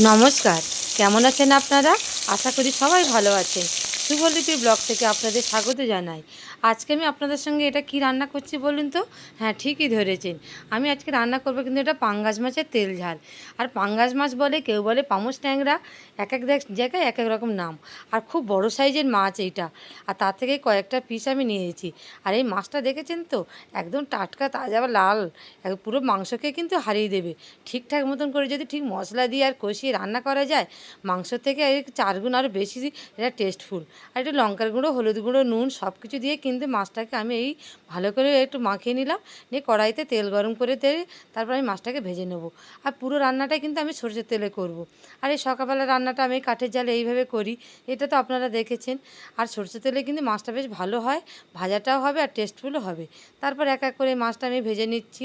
নমস্কার। কেমন আছেন আপনারা? আশা করি সবাই ভালো আছেন। সুবলিপি ব্লগ থেকে আপনাদের স্বাগত জানাই। আজকে আমি আপনাদের সঙ্গে এটা কি রান্না করছি বলুন তো? হ্যাঁ ঠিকই ধরেছেন। আমি আজকে রান্না করব কিন্তু এটা পাঙ্গাস মাছের তেল ঝাল। আর পাঙ্গাস মাছ বলে, কেউ বলে পামস ট্যাংরা, এক এক জায়গায় এক এক রকম নাম। আর খুব বড় সাইজের মাছ এইটা। আর তার থেকে কয়েকটা পিস আমি নিয়েছি। আর এই মাছটা দেখেছেন তো? একদম টাটকা, তাজা বা লাল। পুরো মাংসকে কিন্তু হারিয়ে দেবে। ঠিকঠাক মতন করে যদি ঠিক মশলা দিয়ে আর কষিয়ে রান্না করা যায়, মাংস থেকে এর চারগুণ আরও বেশি এটা টেস্টফুল আর একটু লঙ্কার গুঁড়ো, হলুদ গুঁড়ো, নুন সব কিছু দিয়ে কিন্তু মাছটাকে আমি এই ভালো করে একটু মাখিয়ে নিলাম। নিয়ে কড়াইতে তেল গরম করে দিয়ে তারপর আমি মাছটাকে ভেজে নেব। আর পুরো রান্নাটা কিন্তু আমি সরষের তেলে করব। আর এই সকালবেলা রান্নাটা আমি কাঠের জালে এইভাবে করি, এটা তো আপনারা দেখেছেন। আর সরষের তেলে কিন্তু মাছটা বেশ ভালো হয়, ভাজাটাও হবে আর টেস্টফুলও হবে। তারপর এক এক করে মাছটা আমি ভেজে নিচ্ছি।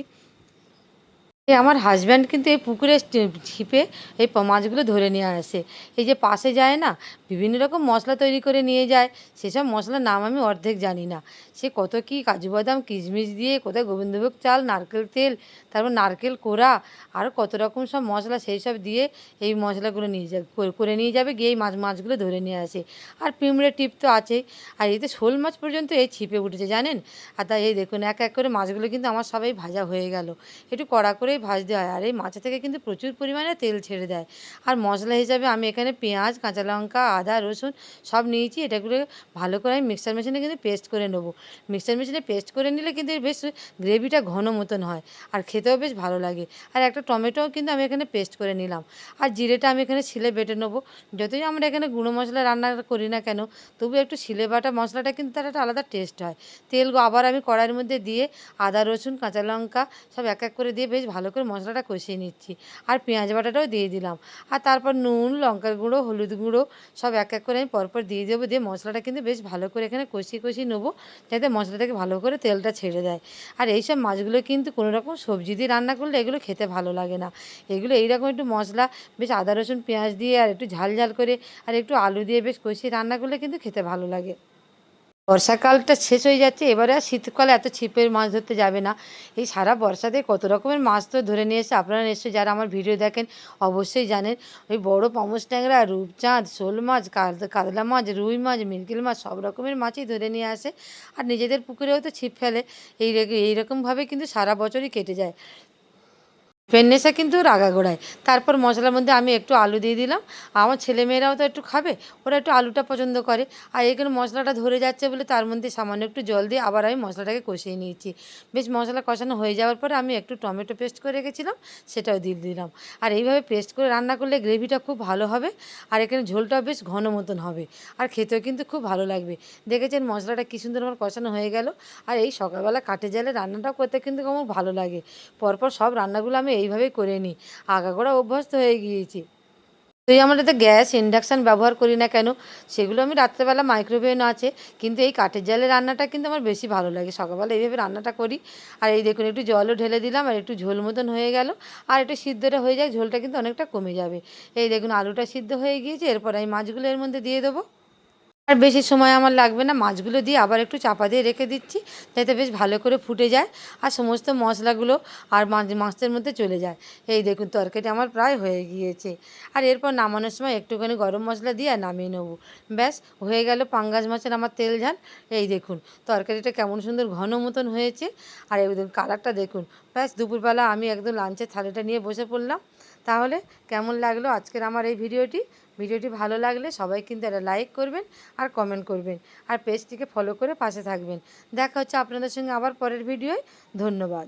এই আমার হাজব্যান্ড কিন্তু এই পুকুরে ছিপে এই মাছগুলো ধরে নিয়ে আসে। এই যে পাশে যায় না, বিভিন্ন রকম মশলা তৈরি করে নিয়ে যায়। সেসব মশলার নাম আমি অর্ধেক জানি না। সে কত কি কাজু বাদাম, কিশমিশ দিয়ে কোথায় গোবিন্দভোগ চাল, নারকেল তেল, তারপর নারকেল কোড়া, আর কত রকম সব মশলা সেই সব দিয়ে এই মশলাগুলো নিয়ে যাবে করে- করে নিয়ে যাবে, গিয়ে এই মাছ, মাছগুলো ধরে নিয়ে আসে। আর পিঁমড়ে টিপ তো আছেই। আর এতে শোল মাছ পর্যন্ত এই ছিপে উঠেছে, জানেন? আর তাই এই দেখুন, এক এক করে মাছগুলো কিন্তু আমার সবাই ভাজা হয়ে গেল। একটু কড়া করেই ভাজতে হয়। আর এই মাছ থেকে কিন্তু প্রচুর পরিমাণে তেল ছেড়ে দেয়। আর মশলা হিসাবে আমি এখানে পেঁয়াজ, কাঁচা লঙ্কা, আদা, রসুন সব নিয়েছি। এটাগুলো ভালো করে আমি মিক্সার মেশিনে কিন্তু পেস্ট করে নেব। মিক্সার মেশিনে পেস্ট করে নিলে কিন্তু বেশ গ্রেভিটা ঘন মতন হয় আর খেতেও বেশ ভালো লাগে। আর একটা টমেটোও কিন্তু আমি এখানে পেস্ট করে নিলাম। আর জিরেটা আমি এখানে শিলে বেটে নেব। যতই আমরা এখানে গুঁড়ো মশলা রান্না করি না কেন তবু একটু শিলে বাটা মশলাটা কিন্তু তার একটা আলাদা টেস্ট হয়। তেল আবার আমি কড়াইয়ের মধ্যে দিয়ে আদা, রসুন, কাঁচা লঙ্কা সব এক এক করে দিয়ে বেশ ভালো করে মশলাটা কষিয়ে নিচ্ছি। আর পেঁয়াজ বাটাটাও দিয়ে দিলাম। আর তারপর নুন, লঙ্কার গুঁড়ো, হলুদ গুঁড়ো, সব এক এক করে আমি পরপর দিয়ে দেবো। দিয়ে মশলাটা কিন্তু বেশ ভালো করে এখানে কষিয়ে কষিয়ে নেব, যাতে মশলাটাকে ভালো করে তেলটা ছেড়ে দেয়। আর এইসব মাছগুলো কিন্তু কোনো রকম সবজি দিয়ে রান্না করলে এগুলো খেতে ভালো লাগে না। এগুলো এইরকম একটু মশলা, বেশ আদা, রসুন, পেঁয়াজ দিয়ে আর একটু ঝাল ঝাল করে আর একটু আলু দিয়ে বেশ কষিয়ে রান্না করলে কিন্তু খেতে ভালো লাগে। বর্ষাকালটা শেষ হয়ে যাচ্ছে, এবারে আর শীতকালে এত ছিপের মাছ ধরতে যাবে না। এই সারা বর্ষাতে কত রকমের মাছ তো ধরে নিয়ে এসে আপনারা নিশ্চয়ই যারা আমার ভিডিও দেখেন অবশ্যই জানেন, ওই বড় পামস ট্যাংরা, রূপচাঁদ, শোল মাছ কাত- কাতলা মাছ, রুই মাছ, মিরগেল মাছ, সব রকমের মাছই ধরে নিয়ে আসে। আর নিজেদের পুকুরেও তো ছিপ ফেলে। এই রক- এইরকমভাবে কিন্তু সারা বছরই কেটে যায়। ফেন্নেসা কিন্তু রাগাগোড়ায় তারপর মশলার মধ্যে আমি একটু আলু দিয়ে দিলাম। আমার ছেলেমেয়েরাও তো একটু খাবে, ওরা একটু আলুটা পছন্দ করে। আর এখানে মশলাটা ধরে যাচ্ছে বলে তার মধ্যে সামান্য একটু জল দিয়ে আবার আমি মশলাটাকে কষিয়ে নিয়েছি। বেশ মশলা কষানো হয়ে যাওয়ার পরে আমি একটু টমেটো পেস্ট করে রেখেছিলাম, সেটাও দিয়ে দিলাম। আর এইভাবে পেস্ট করে রান্না করলে গ্রেভিটা খুব ভালো হবে, আর এখানে ঝোলটাও বেশ ঘন মতন হবে। আর খেতেও কিন্তু খুব ভালো লাগবে। দেখেছেন মশলাটা কী সুন্দর আমার কষানো হয়ে গেল? আর এই সকালবেলা কাঠে জালে রান্নাটাও করতে কিন্তু আমার ভালো লাগে। পরপর সব রান্নাগুলো আমি এইভাবেই করে নিই আগাগোড়া অভ্যস্ত হয়ে গিয়েছি। তুই আমরা তো গ্যাস ইন্ডাকশান ব্যবহার করি না কেন? সেগুলো আমি রাত্রেবেলা মাইক্রোওভেন আছে কিন্তু এই কাঠের জালে রান্নাটা কিন্তু আমার বেশি ভালো লাগে। সকালবেলা এইভাবে রান্নাটা করি। আর এই দেখুন, একটু জলও ঢেলে দিলাম আর একটু ঝোল মতন হয়ে গেল। আর একটু সিদ্ধটা হয়ে যায় ঝোলটা কিন্তু অনেকটা কমে যাবে। এই দেখুন, আলুটা সিদ্ধ হয়ে গিয়েছে। এরপর আমি মাছগুলো এর মধ্যে দিয়ে দেবো। আর বেশি সময় আমার লাগবে না, মাছগুলো দিয়ে আবার একটু চাপা দিয়ে রেখে দিচ্ছি, যাতে বেশ ভালো করে ফুটে যায় আর সমস্ত মশলাগুলো আর মাছ, মাছের মধ্যে চলে যায়। এই দেখুন তরকারি আমার প্রায় হয়ে গিয়েছে। আর এরপর নামানোর সময় একটুখানি গরম মশলা দিয়ে আর নামিয়ে নেব। ব্যাস, হয়ে গেল পাঙ্গাস মাছের আমার তেল ঝাল। এই দেখুন, তরকারিটা কেমন সুন্দর ঘন মতন হয়েছে। আর দেখুন কালারটা দেখুন। ব্যাস, দুপুরবেলা আমি একদম লাঞ্চের থালিটা নিয়ে বসে পড়লাম। তাহলে কেমন লাগল আজকের আমার এই ভিডিওটি? ভিডিওটি ভালো লাগলে সবাই কিন্তু একটা লাইক করবেন আর কমেন্ট করবেন। আর পেজটিকে ফলো করে পাশে থাকবেন। দেখা হচ্ছে আপনাদের সঙ্গে আবার পরের ভিডিওয়। ধন্যবাদ।